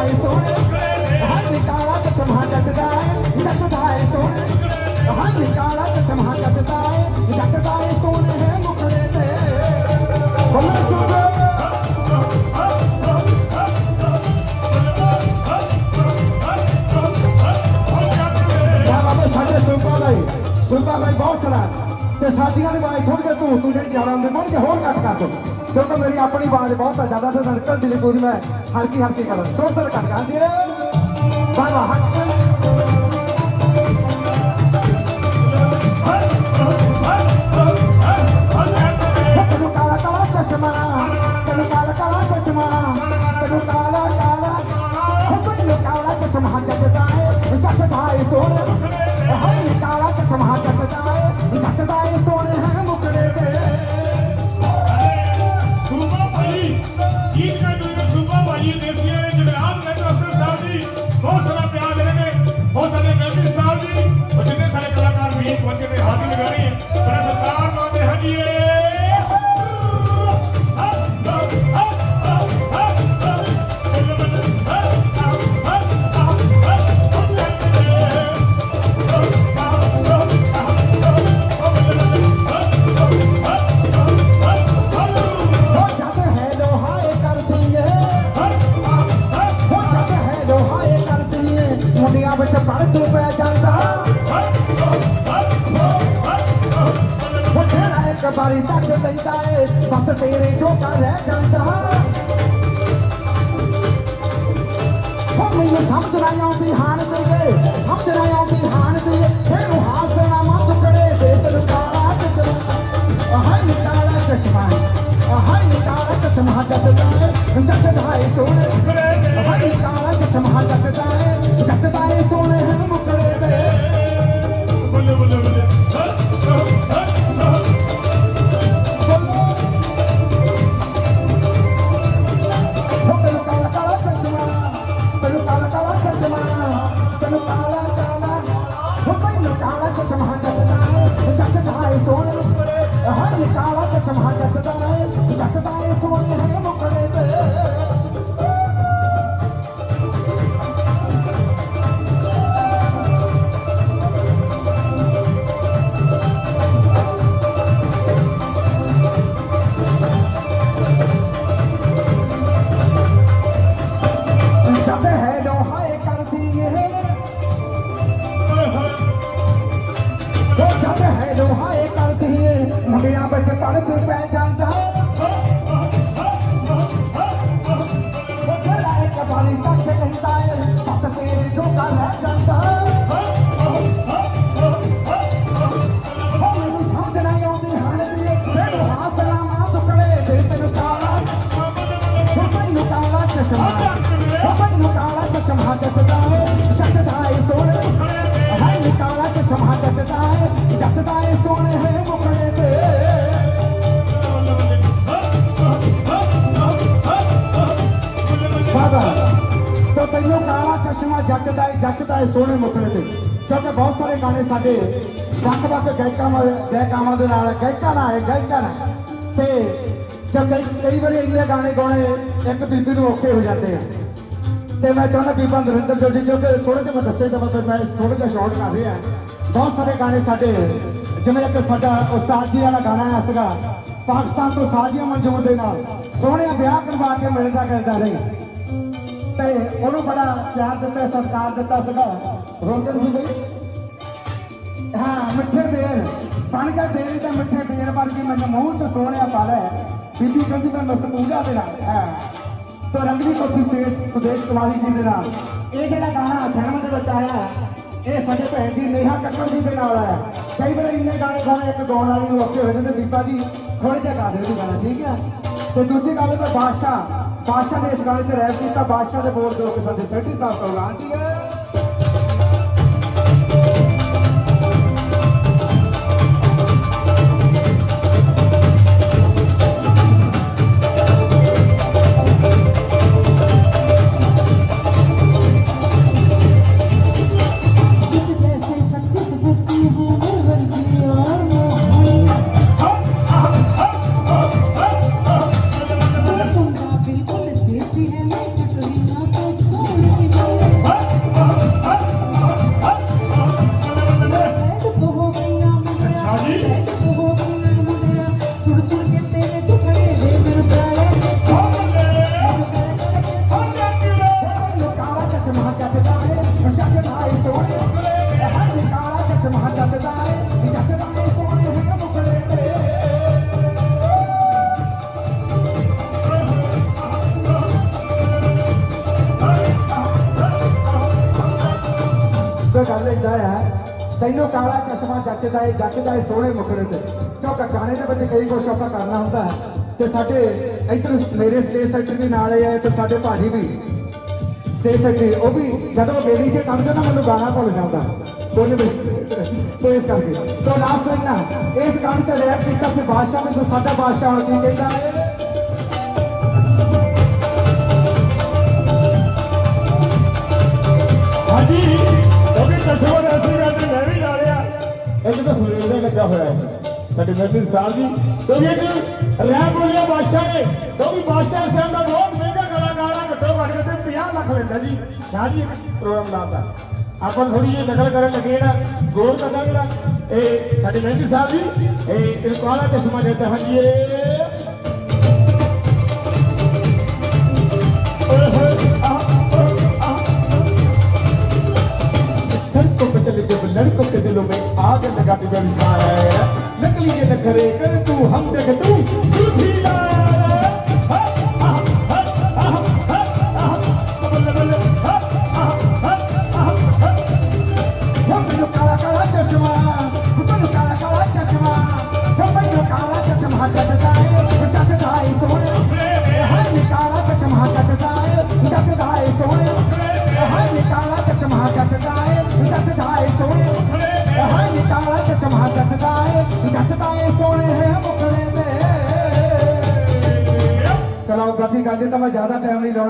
ਜੱਜਦਾ ਏ ਸੋਹਣੇ ਹਾਏ ਨਿਕਾਲਾ ਚਮਹਾ ਜੱਜਦਾ ਏ ਸੋਹਣੇ। ਹਾਏ ਨਿਕਾਲਾ ਚਮਹਾ ਜੱਜਦਾ ਏ ਸੋਹਣੇ ਹੈ ਮੁਖੜੇ ਤੇ। ਬੱਲੇ ਸੁਣੋ ਬਾਬੇ ਸਾਡੇ ਸੁਪਾ ਭਾਈ ਸੁਪਾ ਭਾਈ ਬਹੁਤ ਸਾਰਾ ਤੇ ਸਾਥੀਆਂ ਦੀ ਆਵਾਜ਼ ਥੋੜੀ ਜਿਹੀ ਤੂੰ ਤੂੰ ਜੇ ਜਾਣਾ ਹੁੰਦੇ ਥੋੜੀ ਜਿਹੀ ਹੋਰ ਘੱਟ ਕਰ ਦੋ। ਕਿਉਂਕਿ ਮੇਰੀ ਆਪਣੀ ਆਵਾਜ਼ ਬਹੁਤ ਆ, ਜ਼ਿਆਦਾ ਤੇ ਨੜਕਣ ਦੀ ਪੂਰੀ ਮੈਂ ਹਲਕੀ ਹਲਕੀ ਕਰਾਂ। ਥੋੜਾ ਥੋੜਾ ਘੱਟ ਕਰਾਂ ਜੀ ਵਾਹ ਵਾਹ ਤੈਨੂੰ ਕਾਲਾ ਕਾਲਾ ਚਸ਼ਮਾ, ਤੈਨੂੰ ਕਾਲਾ ਕਾਲਾ ਚਸ਼ਮਾ, ਤੈਨੂੰ ਕਾਲਾ ਕਾਲਾ। ਹੋ ਤੈਨੂੰ ਕਾਲਾ ਚਸ਼ਮਾ ਜੱਜਦਾ ਏ ਜੱਜਦਾ ਏ ਸੋਹਣੇ। ਹਾਏ, ਕਾਲਾ ਚਸ਼ਮਾ ਜੱਜਦਾ ਏ ਜੱਜਦਾ ਏ ਸੋਹਣੇ। ਵਿੱਚ ਪੜ ਪੈ ਜਾਂਦਾ। ਹੋ ਇੱਕ ਵਾਰੀ ਤੱਕ ਲੈਂਦਾ ਏ, ਬਸ ਤੇਰੇ ਜੋਗਾ ਰਹਿ ਜਾਂਦਾ। ਹੋ ਮੈਨੂੰ ਸਮਝ ਨਾ ਆਉਂਦੀ ਹਾਣ ਤੇ ਸਮਝ ਨਾ ਆਉਂਦੀ ਹਾਣ ਤੇ ਫੇਰ ਹਾਸਣਾ ਮਾ ਟੁਕੜੇ ਦੇ ਤੈਨੂੰ ਕਾਲਾ ਚਸ਼ਮਾ। ਹਾਏ ਨੀ ਕਾਲਾ ਚਸ਼ਮਾ ਹਾਏ ਨੀ ਕਾਲਾ ਚਸ਼ਮਾ ਜੱਜਦਾ ਏ ਏ ਸੋਹਣੇ। ਹਾਏ ਕਾਲਾ ਚਸ਼ਮਾ ਜੱਜਦਾ ਜੱਜਦਾ ਏ ਜੱਜਦਾ ਹਰ ਸੋਹਣੇ ਹਾਏ ਨੀ ਕਾਲਾ ਚਸ਼ਮਾ ਜੱਜਦਾ ਏ ਜੱਜਦਾ ਏ। ਕਾਲਾ ਚਸ਼ਮਾ ਕਾਲਾ ਚਸ਼ਮਾ ਜੱਜਦਾ ਏ ਜੱਜਦਾ ਏ ਸੋਹਣੇ ਹਾਏ ਨੀ ਕਾਲਾ ਚਸ਼ਮਾ ਜੱਜਦਾ ਏ ਜੱਜਦਾ ਏ ਸੋਹਣੇ ਹੈ ਮੁਕੜੇ ਤੇ ਬਾਬਾ ਤਾਂ ਤੈਨੂੰ ਕਾਲਾ ਚਸ਼ਮਾ ਜੱਜਦਾ ਏ ਜੱਜਦਾ ਏ ਸੋਹਣੇ ਮੁਕੜੇ ਤੇ ਕਿਉਂਕਿ ਬਹੁਤ ਸਾਰੇ ਗਾਣੇ ਸਾਡੇ ਵੱਖ-ਵੱਖ ਗਾਇਕਾਂ ਗਾਇਕਾਵਾਂ ਦੇ ਨਾਲ ਗਾਇਕਾਂ ਨਾਲ ਹੈ ਗਾਇਕਾਂ ਨਾਲ ਤੇ ਜਦ ਕਈ ਕਈ ਵਾਰੀ ਇੰਨੇ ਗਾਣੇ ਗਾਉਣੇ ਇੱਕ ਬੀਬੀ ਨੂੰ ਔਖੇ ਹੋ ਜਾਂਦੇ ਆ। ਤੇ ਮੈਂ ਚਾਹੁੰਦਾ ਬੀਬਾ ਨਰਿੰਦਰ ਜੋ ਜੀ, ਜੋ ਕਿ ਥੋੜੇ ਜਿਹਾ ਮੈਂ ਦੱਸੇ ਤਾਂ ਫਿਰ ਮੈਂ ਥੋੜਾ ਜਿਹਾ ਸ਼ਾਰਟ ਕਰ ਰਿਹਾ। ਬਹੁਤ ਸਾਰੇ ਗਾਣੇ ਸਾਡੇ, ਜਿਵੇਂ ਇੱਕ ਸਾਡਾ ਉਸਤਾਦ ਜੀ ਵਾਲਾ ਗਾਣਾ ਆਇਆ ਸੀਗਾ, ਪਾਕਿਸਤਾਨ ਤੋਂ ਸਾਜੀਆਂ ਮਨਜ਼ੂਰ ਦੇ ਨਾਲ ਸੋਹਣਿਆ ਵਿਆਹ ਕਰਵਾ ਕੇ ਮਿਲਦਾ ਕਰਦਾ ਰਹੀ। ਤੇ ਉਹਨੂੰ ਬੜਾ ਪਿਆਰ ਦਿੱਤਾ, ਸਤਿਕਾਰ ਦਿੱਤਾ ਸੀਗਾ। ਰੋਕਣ ਦੀ। ਬਈ ਹਾਂ, ਮਿੱਠੇ ਬੇਰ ਬਣ ਗਿਆ ਤੇਰੀ ਤਾਂ ਮਿੱਠੇ ਬੇਰ ਵਰਗੀ, ਮੈਨੂੰ ਮੂੰਹ ਚ ਸੋਹਣਿਆ ਪਾ ਲੈ। ਬੀਬੀ ਕਹਿੰਦੀ ਮੈਂ ਮਸਪੂਜਾ ਦੇ ਨਾਲ, ਹਾਂ। ਤਾਂ ਰੰਗਲੀ ਕੋਠੀ ਸੇ ਸੁਦੇਸ਼ ਕੁਮਾਰੀ ਜੀ ਦੇ ਨਾਲ। ਇਹ ਜਿਹੜਾ ਗਾਣਾ ਫਿਲਮ ਦੇ ਵਿੱਚ ਆਇਆ ਇਹ ਸਾਡੇ ਭੈਣ ਜੀ ਨੇਹਾ ਕੱਕੜ ਜੀ ਦੇ ਨਾਲ ਆਇਆ। ਕਈ ਵਾਰ ਇੰਨੇ ਗਾਣੇ ਗਾਣੇ ਇੱਕ ਗਾਉਣ ਵਾਲੀ ਨੂੰ ਔਖੇ ਹੋ ਜਾਂਦੇ ਬੀਬਾ ਜੀ ਥੋੜੇ ਜਿਹਾ ਗਾ ਦਿਓ ਜੀ ਗਾਣਾ, ਠੀਕ ਹੈ? ਤੇ ਦੂਜੀ ਗੱਲ ਤਾਂ ਬਾਦਸ਼ਾਹ ਬਾਦਸ਼ਾਹ ਨੇ ਇਸ ਗਾਣੇ 'ਚ ਰੈਪ ਕੀਤਾ, ਬਾਦਸ਼ਾਹ ਦੇ ਬੋਲ ਦਿਓ ਕਿ ਸਾਡੇ ਸੈਟੀ ਸਾਹਿਬ ਤੋਂ ਲਾਂ ਜੀ ਗੱਲ ਇਦਾਂ ਹੈ, ਤੈਨੂੰ ਕਾਲਾ ਚਸ਼ਮਾ ਜੱਚਦਾ ਏ ਜੱਚਦਾ ਏ ਸੋਹਣੇ ਮੁਖੜੇ ਤੇ। ਕਿਉਂਕਿ ਗਾਣੇ ਦੇ ਵਿੱਚ ਕਈ ਕੁਛ ਆਪਾਂ ਕਰਨਾ ਹੁੰਦਾ ਹੈ। ਤੇ ਸਾਡੇ ਇੱਧਰ ਮੇਰੇ ਸਟੇਜ ਸੈਕਟਰੀ ਨਾਲ ਆਏ ਤੇ ਸਾਡੇ ਭਾਜੀ ਵੀ। ਸਟੇਜ ਸੈਕਟਰੀ, ਉਹ ਵੀ ਜਦੋਂ ਬੇੜੀ ਤੇ ਕੱਢਦੇ ਨਾ ਮੈਨੂੰ ਗਾਣਾ ਭੁੱਲ ਜਾਂਦਾ। ਬੋਲੇ ਵੀ ਤੇ ਇਸ ਕਰਕੇ ਤੋਂ ਸਿੰਘ ਨਾ। ਇਸ ਗਾਣੇ ਤੇ ਰੈਪ ਕੀਤਾ ਸੀ ਬਾਦਸ਼ਾਹ ਨੇ ਸਾਡਾ ਬਾਦਸ਼ਾਹ ਹੁਣ ਕੀ ਕਹਿੰਦਾ? ਏ ਹਾਂਜੀ। ਕਿਉਂਕਿ ਕਸਮ ਦਾ ਅਸੀਂ ਤੇ ਮੈਂ ਵੀ ਲਾ ਲਿਆ। ਇੱਕ ਤਾਂ ਸਵੇਰ ਦਾ ਹੀ ਲੱਗਾ ਹੋਇਆ ਹੈ। ਸਾਡੇ ਮੈਂਬਰ ਸਾਹਿਬ ਜੀ ਕਿਉਂਕਿ ਇੱਕ ਰੈਪ ਬੋਲਿਆ ਬਾਦਸ਼ਾਹ ਨੇ ਕਿਉਂਕਿ ਬਾਦਸ਼ਾਹ ਸਾਹਿਬ ਦਾ ਬਹੁਤ ਮਹਿੰਗਾ ਕਲਾਕਾਰ ਆ। ਘੱਟੋ ਘੱਟ ਕੇ 50 ਲੱਖ ਲੈਂਦਾ ਜੀ। ਸ਼ਾਹ ਜੀ ਇੱਕ ਪ੍ਰੋਗਰਾਮ ਲਾਉਂਦਾ ਆਪਾਂ ਥੋੜੀ ਜਿਹੀ ਨਕਲ ਕਰਨ ਲੱਗੇ ਨਾ ਗੋਲ ਕਰਾਂਗੇ ਨਾ ਇਹ ਸਾਡੇ ਮੈਂਬਰ ਸਾਹਿਬ ਜੀ ਇਹ ਇਹ ਕਾਲਾ ਚਸ਼ਮਾ ਦੇਤਾ ਹਾਂਜੀ ਇਹ ਓਏ ਹੋਏ ਆਹ ਆਹ ਆਹ सड़कों पे चले जब लड़कों के दिलों में आग लगा के व्यवसाय है नकली ये नखरे कर तू हम देख तू तू भी लाया ਗੱਲ ਇਹ ਤਾਂ ਮੈਂ ਜ਼ਿਆਦਾ ਟਾਈਮ ਨਹੀਂ ਲਾਉਣਾ।